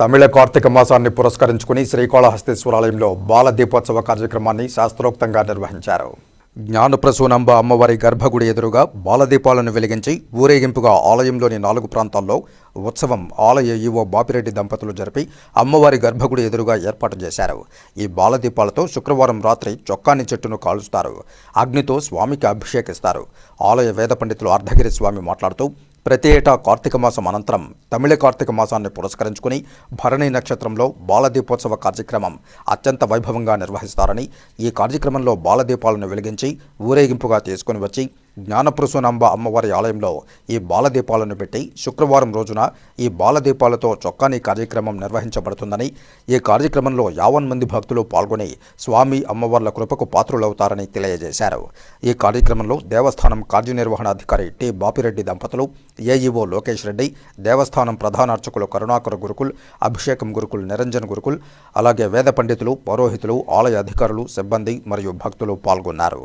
తమిళ కార్తీక మాసాన్ని పురస్కరించుకుని శ్రీకాళహస్తీశ్వరాలయంలో బాల దీపోత్సవ కార్యక్రమాన్ని శాస్త్రోక్తంగా నిర్వహించారు. జ్ఞానప్రసూనంబ అమ్మవారి గర్భగుడి ఎదురుగా బాలదీపాలను వెలిగించి ఊరేగింపుగా ఆలయంలోని నాలుగు ప్రాంతాల్లో ఉత్సవం ఆలయ ఈవో బాపిరెడ్డి దంపతులు జరిపి అమ్మవారి గర్భగుడి ఎదురుగా ఏర్పాటు చేశారు. ఈ బాలదీపాలతో శుక్రవారం రాత్రి చొక్కాని చెట్టును కాలుస్తారు అగ్నితో స్వామికి అభిషేకిస్తారు. ఆలయ వేద పండితులు అర్ధగిరి స్వామి మాట్లాడుతూ ప్రతి ఏటా కార్తీక మాసం అనంతరం తమిళ కార్తీక మాసాన్ని పురస్కరించుకుని భరణి నక్షత్రంలో బాలదీపోత్సవ కార్యక్రమం అత్యంత వైభవంగా నిర్వహిస్తారని ఈ కార్యక్రమంలో బాలదీపాలను వెలిగించి ఊరేగింపుగా తీసుకుని వచ్చి జ్ఞానప్రసూనాంబ అమ్మవారి ఆలయంలో ఈ బాలదీపాలను పెట్టి శుక్రవారం రోజున ఈ బాలదీపాలతో చొక్కాని కార్యక్రమం నిర్వహించబడుతుందని ఈ కార్యక్రమంలో యావన్ మంది భక్తులు పాల్గొని స్వామి అమ్మవార్ల కృపకు పాత్రులవుతారని తెలియజేశారు. ఈ కార్యక్రమంలో దేవస్థానం కార్యనిర్వహణాధికారి టి. బాపిరెడ్డి దంపతులు ఏఈఓ లోకేష్ రెడ్డి దేవస్థానం ప్రధాన అర్చకులు కరుణాకర గురుకుల్ అభిషేకం గురుకుల్ నిరంజన్ గురుకుల్ అలాగే వేద పండితులు పౌరోహితులు ఆలయ అధికారులు సిబ్బంది మరియు భక్తులు పాల్గొన్నారు.